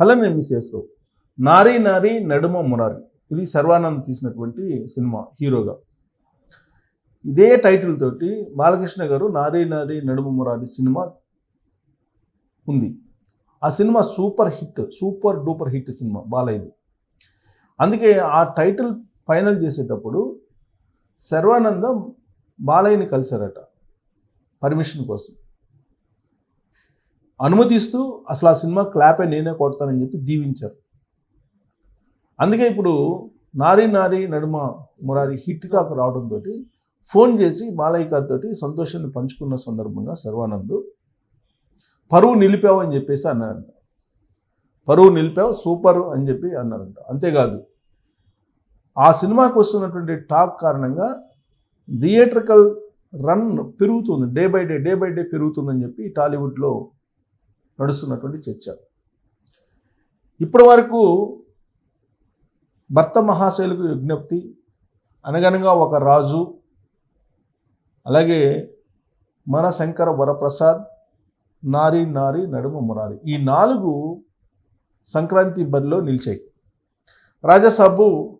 Hello నేను మిస్సెస్లో నారీ నారీ నడుమ మురారి. ఇది సర్వానంద్ తీసినటువంటి సినిమా హీరోగా. ఇదే టైటిల్ తోటి బాలకృష్ణ గారు నారీ నారీ నడుమ మురారి సినిమా ఉంది. ఆ cinema super hit super duper hit cinema బాలయ్యది. అందుకే ఆ టైటిల్ ఫైనల్ చేసేటప్పుడు సర్వానందం బాలయ్యని కలిశారట పర్మిషన్ కోసం. అనుమతిస్తూ అసలు ఆ సినిమా క్లాపే నేనే కొడతానని చెప్పి దీవించారు. అందుకే ఇప్పుడు నారీ నారీ నడుమ మురారి హిట్ టాక్ రావడంతో ఫోన్ చేసి మాలయికతోటి సంతోషాన్ని పంచుకున్న సందర్భంగా సర్వానంద్ పరువు నిలిపావు అని చెప్పేసి అన్నారంట. పరువు నిలిపావు సూపర్ అని చెప్పి అన్నారంట. అంతేకాదు ఆ సినిమాకి వస్తున్నటువంటి టాక్ కారణంగా థియేట్రికల్ రన్ పెరుగుతుంది. Day by day day by day పెరుగుతుందని చెప్పి టాలీవుడ్లో నడుస్తున్నటువంటి చర్చ. ఇప్పటి వరకు భర్త మహాశైలకు విజ్ఞప్తి అనగనగా ఒక రాజు అలాగే మన శంకర వరప్రసాద్ నారి నారి నడుమ మురారి. ఈ నాలుగు సంక్రాంతి బరిలో నిలిచాయి. రాజాసాబు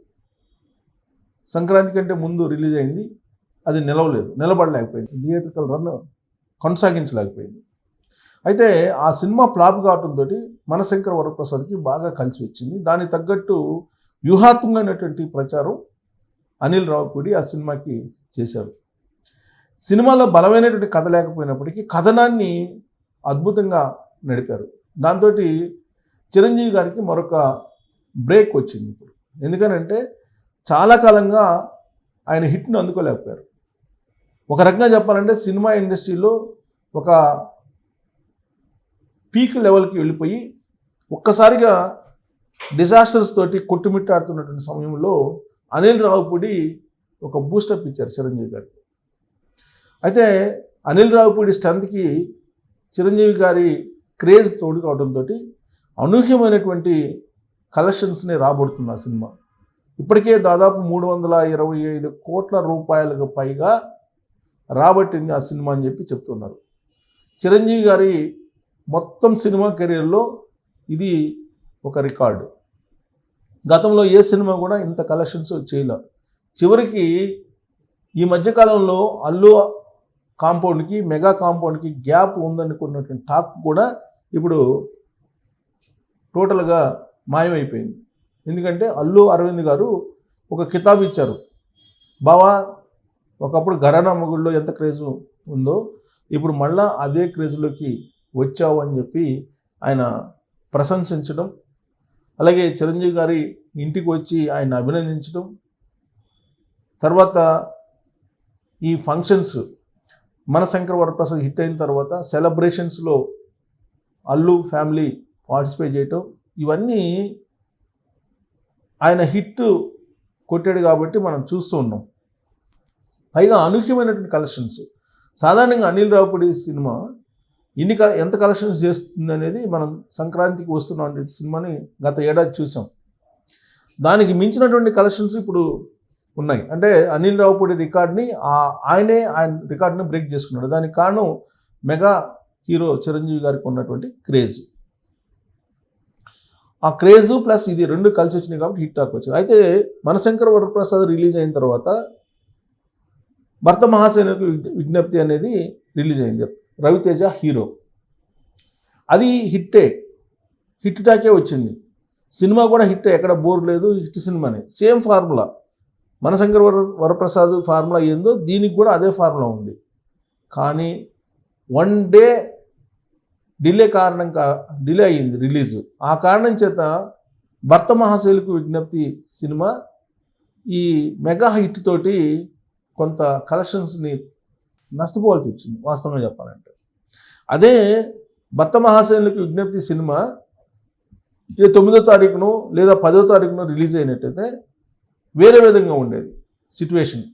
సంక్రాంతి కంటే ముందు రిలీజ్ అయింది. అది నిలవలేదు నిలబడలేకపోయింది. Theatrical run కొనసాగించలేకపోయింది. అయితే ఆ సినిమా ఫ్లాప్ కావడంతో మనశంకర వరప్రసాద్కి బాగా కలిసి వచ్చింది. దానికి తగ్గట్టు వ్యూహాత్మకమైనటువంటి ప్రచారం అనిల్ రావుపూడి ఆ సినిమాకి చేశారు. సినిమాలో బలమైనటువంటి కథ లేకపోయినప్పటికీ కథనాన్ని అద్భుతంగా నడిపారు. దాంతో చిరంజీవి గారికి మరొక బ్రేక్ వచ్చింది ఇప్పుడు. ఎందుకనంటే చాలా కాలంగా ఆయన హిట్ను అందుకోలేకపోయారు. ఒక రకంగా చెప్పాలంటే సినిమా ఇండస్ట్రీలో ఒక పీక్ లెవెల్కి వెళ్ళిపోయి ఒక్కసారిగా డిజాస్టర్స్ తోటి కొట్టుమిట్టాడుతున్నటువంటి సమయంలో అనిల్ రావుపూడి ఒక బూస్టప్ ఇచ్చారు చిరంజీవి గారికి. అయితే అనిల్ రావుపూడి స్ట్రెంత్కి చిరంజీవి గారి క్రేజ్ తోడు కావడంతో అనూహ్యమైనటువంటి కలెక్షన్స్ని రాబడుతుంది ఆ సినిమా. ఇప్పటికే దాదాపు మూడు వందల ఇరవై ఐదు కోట్ల రూపాయలకు పైగా రాబట్టింది ఆ సినిమా అని చెప్పి చెప్తున్నారు. చిరంజీవి గారి మొత్తం సినిమా కెరీర్లో ఇది ఒక రికార్డు. గతంలో ఏ సినిమా కూడా ఇంత కలెక్షన్స్ చేయలే. చివరికి ఈ మధ్యకాలంలో అల్లు కాంపౌండ్కి మెగా కాంపౌండ్కి గ్యాప్ ఉందనుకున్నటువంటి టాక్ కూడా ఇప్పుడు టోటల్గా మాయమైపోయింది. ఎందుకంటే అల్లు అరవింద్ గారు ఒక కితాబ్ ఇచ్చారు. బావా ఒకప్పుడు ఘరానా మొగుల్లో ఎంత క్రేజ్ ఉందో ఇప్పుడు మళ్ళా అదే క్రేజ్లోకి వచ్చావు అని చెప్పి ఆయన ప్రశంసించడం అలాగే చిరంజీవి గారి ఇంటికి వచ్చి ఆయన అభినందించడం తర్వాత ఈ ఫంక్షన్స్ మన శంకర్ వరప్రసాద్ హిట్ అయిన తర్వాత సెలబ్రేషన్స్లో అల్లు ఫ్యామిలీ పార్టిసిపేట్ చేయటం ఇవన్నీ ఆయన హిట్ కొట్టాడు కాబట్టి మనం చూస్తూ ఉన్నాం. పైగా అనూహ్యమైనటువంటి కలెక్షన్స్ సాధారణంగా అనిల్ రావుపూడి సినిమా ఇన్ని ఎంత కలెక్షన్స్ చేస్తుంది అనేది మనం సంక్రాంతికి వస్తున్న సినిమాని గత ఏడాది చూసాం. దానికి మించినటువంటి కలెక్షన్స్ ఇప్పుడు ఉన్నాయి. అంటే అనిల్ రావుపూడి రికార్డ్ని ఆ- ఆయనే ఆయన రికార్డ్ని బ్రేక్ చేసుకున్నాడు. దానికి కారణం మెగా హీరో చిరంజీవి గారికి ఉన్నటువంటి క్రేజ్. ఆ క్రేజ్ ప్లస్ ఇది రెండు కలిసి వచ్చినాయి కాబట్టి హిట్ టాక్ వచ్చింది. అయితే మనశంకర్ వరప్రసాద్ రిలీజ్ అయిన తర్వాత భర్త మహాసేనకు విజ్ఞప్తి అనేది రిలీజ్ అయింది. రవితేజ హీరో. అది హిట్టే. హిట్ టాకే వచ్చింది. సినిమా కూడా హిట్ ఎక్కడ బోర్ లేదు హిట్ సినిమానే. Same formula. మనశంకర్ వర వరప్రసాద్ ఫార్ములా ఏందో దీనికి కూడా అదే ఫార్ములా ఉంది. కానీ వన్ డే డిలే కారణం కా డిలే అయ్యింది రిలీజ్. ఆ కారణం చేత భర్త మహాశైలకు విజ్ఞప్తి సినిమా ఈ మెగా హిట్ తోటి కొంత కలెక్షన్స్ని నష్టపోవాల్సి వచ్చింది. వాస్తవంగా చెప్పాలంటే. అదే భర్త మహాశైలకు విజ్ఞప్తి సినిమా ఏ తొమ్మిదో తారీఖును లేదా పదో తారీఖును రిలీజ్ అయినట్టయితే వేరే విధంగా ఉండేది సిట్యువేషన్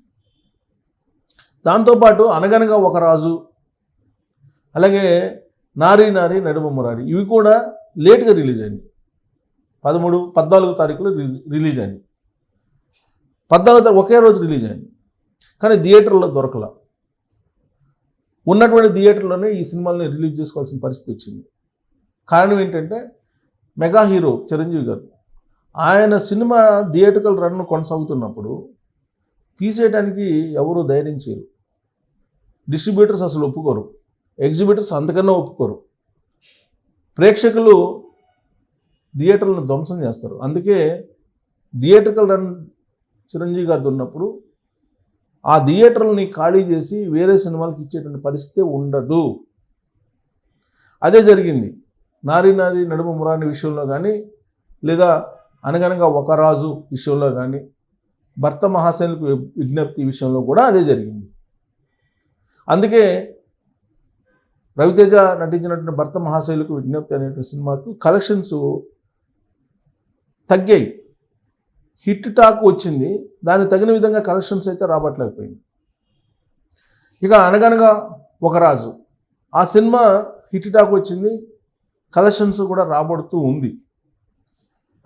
దాంతోపాటు అనగనగా ఒక రాజు అలాగే నారీ నారీ నడుమ మురారి ఇవి కూడా లేట్గా రిలీజ్ అయింది పదమూడు పద్నాలుగు తారీఖులో రిలీజ్ అయింది పద్నాలుగు తారీఖు ఒకే రోజు రిలీజ్ అయింది కానీ థియేటర్లో దొరకలే. ఉన్నటువంటి థియేటర్లోనే ఈ సినిమాల్ని రిలీజ్ చేసుకోవాల్సిన పరిస్థితి వచ్చింది. కారణం ఏంటంటే మెగా హీరో చిరంజీవి గారు ఆయన సినిమా థియేటికల్ రన్ కొనసాగుతున్నప్పుడు తీసేయడానికి ఎవరు ధైర్యం చేయరు. డిస్ట్రిబ్యూటర్స్ అసలు ఒప్పుకోరు. ఎగ్జిబిటర్స్ అంతకన్నా ఒప్పుకోరు. ప్రేక్షకులు థియేటర్లను ధ్వంసం చేస్తారు. అందుకే థియేటర్కల్ రన్ చిరంజీవి గారిది ఉన్నప్పుడు ఆ థియేటర్లని ఖాళీ చేసి వేరే సినిమాలకు ఇచ్చేటువంటి పరిస్థితి ఉండదు. అదే జరిగింది. నారి నారి నడుము మురాని విషయంలో కానీ లేదా అనగనగా ఒక రాజు విషయంలో కానీ భర్త మహాశైలకు విజ్ఞప్తి విషయంలో కూడా అదే జరిగింది. అందుకే రవితేజ నటించినటువంటి భర్త మహాశైలకు విజ్ఞప్తి అనేటువంటి సినిమాకు కలెక్షన్స్ తగ్గాయి. హిట్ టాక్ వచ్చింది దానికి తగిన విధంగా కలెక్షన్స్ అయితే రాబట్టలేకపోయింది. ఇక అనగనగా ఒక రాజు ఆ సినిమా హిట్ టాక్ వచ్చింది కలెక్షన్స్ కూడా రాబడుతూ ఉంది.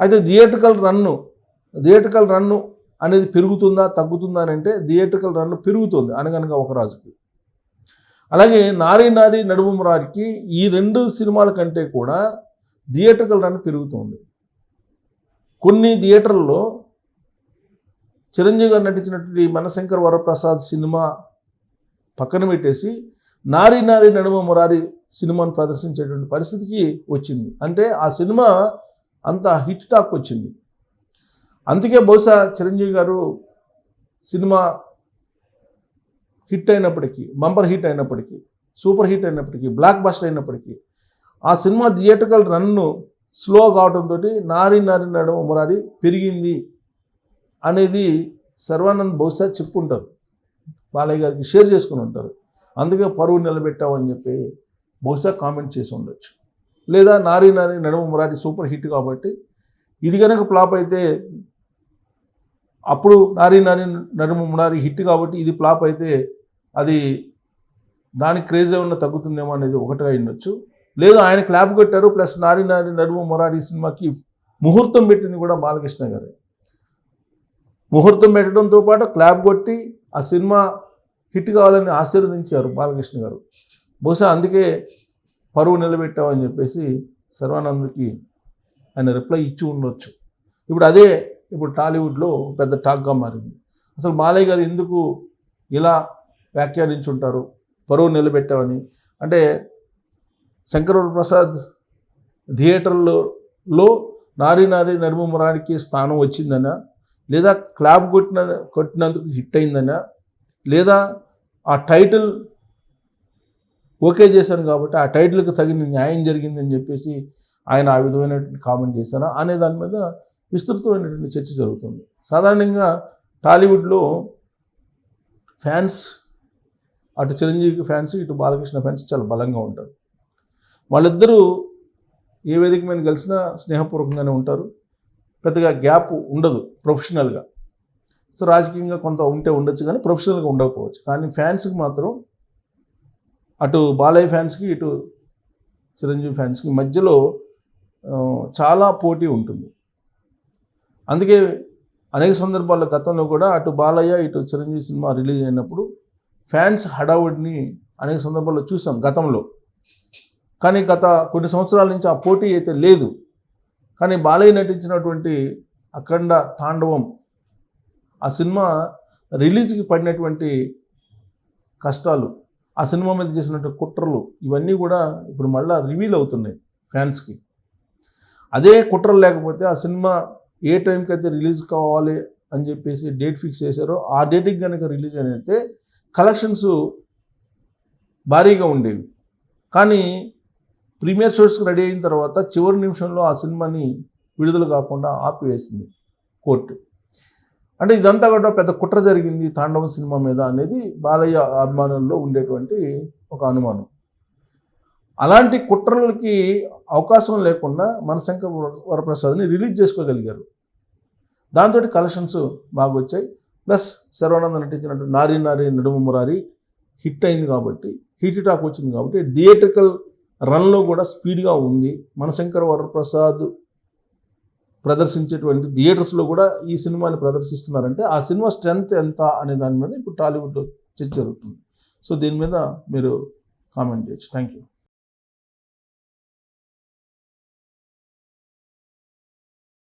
అయితే థియేట్రికల్ రన్ను థియేట్రికల్ రన్ను అనేది పెరుగుతుందా తగ్గుతుందా అని అంటే థియేట్రికల్ రన్ను పెరుగుతుంది అనగనగా ఒక రాజుకి. అలాగే నారీ నారీ నడుము మురారికి ఈ రెండు సినిమాల కంటే కూడా థియేట్రికల్ రన్ పెరుగుతుంది. కొన్ని థియేటర్లలో చిరంజీవి గారు నటించినటువంటి మనశంకర్ వరప్రసాద్ సినిమా పక్కన పెట్టేసి నారీ నారీ నడుమ మురారి సినిమాను ప్రదర్శించేటువంటి పరిస్థితికి వచ్చింది. అంటే ఆ సినిమా అంత హిట్ టాక్ వచ్చింది. అందుకే బహుశా చిరంజీవి గారు సినిమా హిట్ అయినప్పటికీ బంపర్ హిట్ అయినప్పటికీ సూపర్ హిట్ అయినప్పటికీ బ్లాక్ బస్టర్ అయినప్పటికీ ఆ సినిమా థియేటర్కల్ రన్ను స్లో కావడంతో నారి నారి నడుమ మురారి పెరిగింది. అనేది సర్వానంద్ బహుశా చెప్పుంటారు. బాలయ్య గారికి షేర్ చేసుకుని ఉంటారు. అందుకే పరువు నిలబెట్టామని చెప్పి బహుశా కామెంట్ చేసి ఉండొచ్చు. లేదా నారీ నారి నడుమ మురారి సూపర్ హిట్ కాబట్టి ఇది కనుక ఫ్లాప్ అయితే అప్పుడు నారీ నారి నడుమ మురారి హిట్ కాబట్టి ఇది ఫ్లాప్ అయితే అది దానికి క్రేజ్ ఏమన్నా తగ్గుతుందేమో అనేది ఒకటిగా ఉండొచ్చు. లేదు ఆయన క్లాప్ కొట్టారు ప్లస్ నారీ నారి నడుమ మురారి సినిమాకి ముహూర్తం పెట్టింది కూడా బాలకృష్ణ గారే. ముహూర్తం పెట్టడంతో పాటు క్లాప్ కొట్టి ఆ సినిమా హిట్ కావాలని ఆశీర్వదించారు బాలకృష్ణ గారు. బహుశా అందుకే పరువు నిలబెట్టామని చెప్పేసి సర్వానంద్కి ఆయన రిప్లై ఇచ్చి ఉండొచ్చు. ఇప్పుడు అదే ఇప్పుడు టాలీవుడ్లో పెద్ద టాక్గా మారింది. అసలు మాలయ్య గారు ఎందుకు ఇలా వ్యాఖ్యానించుంటారు? పరువు నిలబెట్టామని అంటే శంకర ప్రసాద్ థియేటర్లో లో నారి నారి నడుమరానికి స్థానం వచ్చిందనా లేదా క్లాప్ కొట్టిన కొట్టినందుకు హిట్ అయిందనా లేదా ఆ టైటిల్ ఓకే చేశాను కాబట్టి ఆ టైటిల్కి తగిన న్యాయం జరిగిందని చెప్పేసి ఆయన ఆ విధమైనటువంటి కామెంట్ చేశారా అనే దాని మీద విస్తృతమైనటువంటి చర్చ జరుగుతుంది. సాధారణంగా టాలీవుడ్లో ఫ్యాన్స్ అటు చిరంజీవికి ఫ్యాన్స్ ఇటు బాలకృష్ణ ఫ్యాన్స్ చాలా బలంగా ఉంటారు. వాళ్ళిద్దరూ ఏ వేదిక మీద కలిసినా స్నేహపూర్వకంగానే ఉంటారు. పెద్దగా గ్యాప్ ఉండదు ప్రొఫెషనల్గా. సో రాజకీయంగా కొంత ఉంటే ఉండొచ్చు కానీ ప్రొఫెషనల్గా ఉండకపోవచ్చు. కానీ ఫ్యాన్స్కి మాత్రం అటు బాలయ్య ఫ్యాన్స్కి ఇటు చిరంజీవి ఫ్యాన్స్కి మధ్యలో చాలా పోటీ ఉంటుంది. అందుకే అనేక సందర్భాల్లో గతంలో కూడా అటు బాలయ్య ఇటు చిరంజీవి సినిమా రిలీజ్ అయినప్పుడు ఫ్యాన్స్ హడావుడిని అనేక సందర్భాల్లో చూసాం గతంలో. కానీ గత కొన్ని సంవత్సరాల నుంచి ఆ పోటీ అయితే లేదు. కానీ బాలయ్య నటించినటువంటి అఖండ తాండవం ఆ సినిమా రిలీజ్కి పడినటువంటి కష్టాలు ఆ సినిమా మీద చేసినటువంటి కుట్రలు ఇవన్నీ కూడా ఇప్పుడు మళ్ళీ రివీల్ అవుతున్నాయి ఫ్యాన్స్కి. అదే కుట్రలు లేకపోతే ఆ సినిమా ఏ టైంకి అయితే రిలీజ్ కావాలి అని చెప్పేసి డేట్ ఫిక్స్ చేశారో ఆ డేట్కి కనుక రిలీజ్ అయితే కలెక్షన్స్ భారీగా ఉండేవి. కానీ ప్రీమియర్ షోస్కి రెడీ అయిన తర్వాత చివరి నిమిషంలో ఆ సినిమాని విడుదల కాకుండా ఆపివేసింది కోర్టు. అంటే ఇదంతా కూడా పెద్ద కుట్ర జరిగింది తాండవం సినిమా మీద అనేది బాలయ్య అభిమానుల్లో ఉండేటువంటి ఒక అనుమానం. అలాంటి కుట్రలకి అవకాశం లేకుండా మనశంకర్ వర- వరప్రసాద్ని రిలీజ్ చేసుకోగలిగారు. దాంతో కలెక్షన్స్ బాగా వచ్చాయి. ప్లస్ శర్వానంద నటించినట్టు నారీ నారి నడుము మురారి హిట్ అయింది కాబట్టి హిట్ టాక్ వచ్చింది కాబట్టి థియేట్రికల్ రన్లో కూడా స్పీడ్గా ఉంది. మనశంకర్ వరప్రసాద్ ప్రదర్శించేటువంటి థియేటర్స్లో కూడా ఈ సినిమాని ప్రదర్శిస్తున్నారంటే ఆ సినిమా స్ట్రెంగ్త్ ఎంత అనే దాని మీద ఇప్పుడు టాలీవుడ్లో చర్చ జరుగుతుంది. సో దీని మీద మీరు కామెంట్ చేయొచ్చు. Thank you